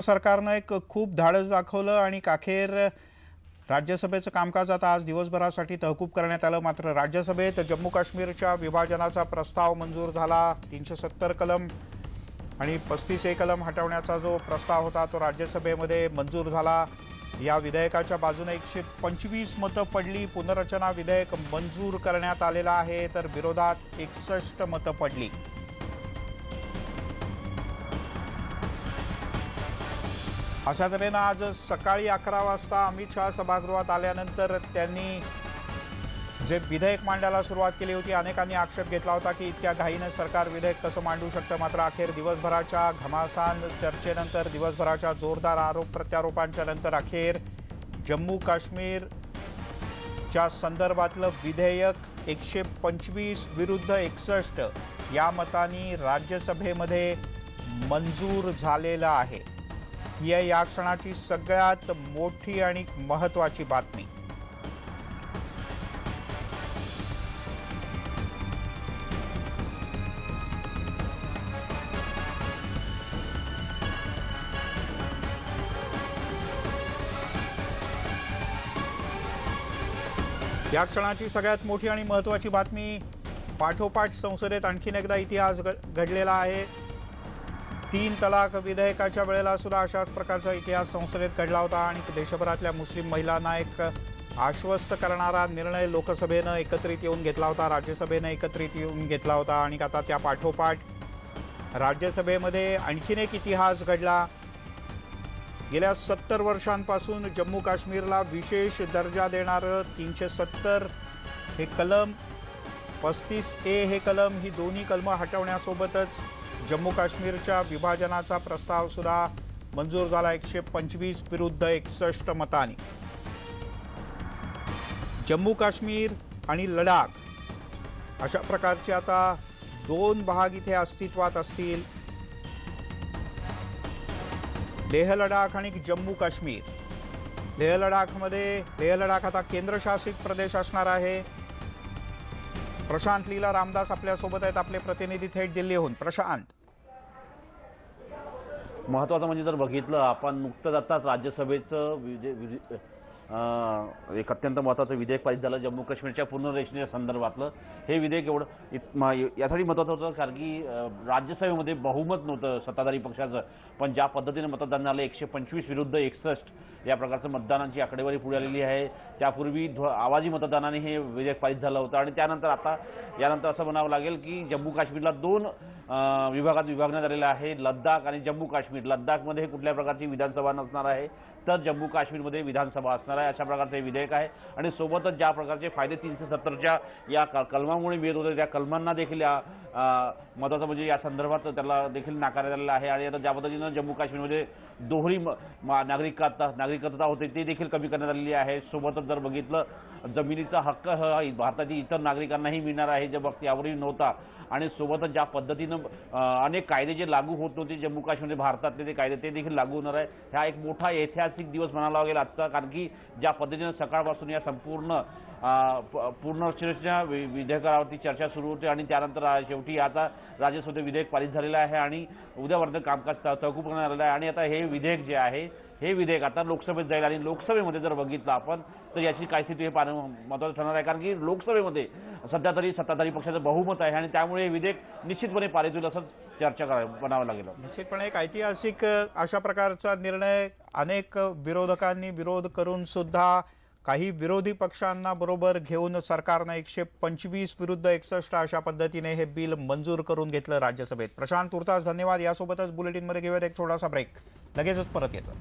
सरकारनं एक खूप धाडस दाखवलं आणि काखेर राज्यसभेचं कामकाज आता आज दिवसभरासाठी तहकूब करण्यात आलं. मात्र राज्यसभेत जम्मू काश्मीरच्या विभाजनाचा प्रस्ताव मंजूर झाला. तीनशे सत्तर कलम आणि पस्तीस ए कलम हटवण्याचा जो प्रस्ताव होता तो राज्यसभेमध्ये मंजूर झाला. या विधेयकाच्या बाजूने एकशे पंचवीस मतं पडली. पुनर्रचना विधेयक मंजूर करण्यात आलेलं आहे तर विरोधात एकसष्ट मतं पडली. अशा तऱ्हेनं आज सकाळी अकरा वाजता अमित शहा सभागृहात आल्यानंतर त्यांनी जे विधेयक मांडायला सुरुवात केली होती अनेकांनी आक्षेप घेतला होता की इतक्या घाईनं सरकार विधेयक कसं मांडू शकतं? मात्र अखेर दिवसभराच्या घमासान चर्चेनंतर दिवसभराच्या जोरदार आरोप प्रत्यारोपांच्या नंतर अखेर जम्मू काश्मीरच्या संदर्भातलं विधेयक एकशे पंचवीस विरुद्ध एकसष्ट या मतांनी राज्यसभेमध्ये मंजूर झालेलं आहे. ही आहे या क्षणाची सगळ्यात मोठी आणि महत्त्वाची बातमी. या क्षणाची सगळ्यात मोठी आणि महत्त्वाची बातमी पाठोपाठ संसदेत आणखीन एकदा इतिहास घडलेला आहे. तीन तलाक विधेयकाच्या वेळेला सुद्धा अशाच प्रकारचा इतिहास संसदेत घडला होता आणि देशभरातल्या मुस्लिम महिलांना एक आश्वस्त करणारा निर्णय लोकसभेनं एकत्रित येऊन घेतला होता राज्यसभेनं एकत्रित येऊन घेतला होता आणि आता त्या पाठोपाठ राज्यसभेमध्ये आणखीन एक इतिहास घडला. गेल्या सत्तर वर्षांपासून जम्मू काश्मीरला विशेष दर्जा देणारं तीनशे सत्तर हे कलम पस्तीस ए हे कलम ही दोन्ही कलमं हटवण्यासोबतच जम्मू काश्मीरच्या विभाजनाचा प्रस्ताव सुद्धा मंजूर झाला. एकशे पंचवीस विरुद्ध एकसष्ट मतांनी. जम्मू काश्मीर आणि लडाख अशा प्रकारचे आता दोन भाग इथे अस्तित्वात असतील. लेह लडाख आणि जम्मू काश्मीर लेह लडाखमध्ये लेह लडाख आता केंद्रशासित प्रदेश असणार आहे. प्रशांत लीला रामदास आपल्यासोबत आहेत. आपले प्रतिनिधी थेट दिल्लीहून. प्रशांत. महत्त्वाचं म्हणजे जर बघितलं आपण नुकतंच आताच राज्यसभेचं एक अत्यंत महत्त्वाचं विधेयक पारित झालं जम्मू काश्मीरच्या पुनर्रचने संदर्भातलं. हे विधेयक एवढं यासाठी महत्त्वाचं होतं कारण की राज्यसभेमध्ये बहुमत नव्हतं सत्ताधारी पक्षाचं. पण ज्या पद्धतीने मतदान झालं एकशे पंचवीस विरुद्ध एकसष्ट या प्रकारचं मतदानाची आकडेवारी पुढे आलेली आहे. त्यापूर्वी ध्व आवाजी मतदानाने हे विधेयक पारित झालं होतं. आणि त्यानंतर आता यानंतर असं म्हणावं लागेल की जम्मू काश्मीरला दोन विभागात विभागण्यात आलेलं आहे. लद्दाख आणि जम्मू काश्मीर. लद्दाखमध्ये कुठल्या प्रकारची विधानसभा नसणार आहे. तर जम्मू काश्मीरमध्ये विधानसभा असणार आहे. अशा प्रकारचे हे विधेयक आहे. आणि सोबतच ज्या प्रकारचे फायदे तीनशे सत्तरच्या या क- कलमामुळे मिळत होते त्या कलमांना देखील या अं, महत्त्वाचं म्हणजे या संदर्भात त्याला देखील नाकारण्यात आलेलं आहे. आणि आता ज्या पद्धतीनं जम्मू काश्मीरमध्ये दोहरी म- नागरिकता नागरिकता होते ते देखील कमी करण्यात आलेली आहे. सोबतच जर बघितलं जमिनीचा हक्क हा भारतातील इतर नागरिकांनाही मिळणार आहे जे बघ यावरही नव्हता. आणि सोबतच ज्या पद्धतीनं अनेक कायदे जे लागू होत नव्हते जम्मू काश्मीरमध्ये भारतातले ते कायदे ते देखील लागू होणार आहे. हा एक मोठा ऐतिहासिक दिवस म्हणावा लागेल आजचा कारण की ज्या पद्धतीनं सकाळपासून या संपूर्ण अं, विधेयकावरती चर्चा सुरू होते आणि त्यानंतर शेवटी आता राज्यसभेत विधेयक पारित झालेलं आहे आणि उद्यापर्यंत कामकाज तहकूब करण्यात आलेलं आहे. आणि आता हे विधेयक जे आहे हे विधेयक आता लोकसभेत जाईल आणि लोकसभेमध्ये जर बघितलं आपण तर याची काय स्थिती हे पाहणं महत्त्वाचं ठरणार आहे. कारण की लोकसभेमध्ये सध्या तरी सत्ताधारी पक्षाचं बहुमत आहे आणि त्यामुळे हे विधेयक निश्चितपणे पारित होईल असंच चर्चा करा बनावं लागेल. निश्चितपणे एक ऐतिहासिक अशा प्रकारचा निर्णय अनेक विरोधकांनी विरोध करून सुद्धा काही विरोधी पक्षांना बरोबर घेऊन सरकारनं एकशे पंचवीस विरुद्ध एकसष्ट अशा पद्धतीने हे बिल मंजूर करून घेतलं राज्यसभेत. प्रशांत तुर्तास धन्यवाद. यासोबतच बुलेटिनमध्ये घेऊयात एक छोटासा ब्रेक. लगेचच परत येतो.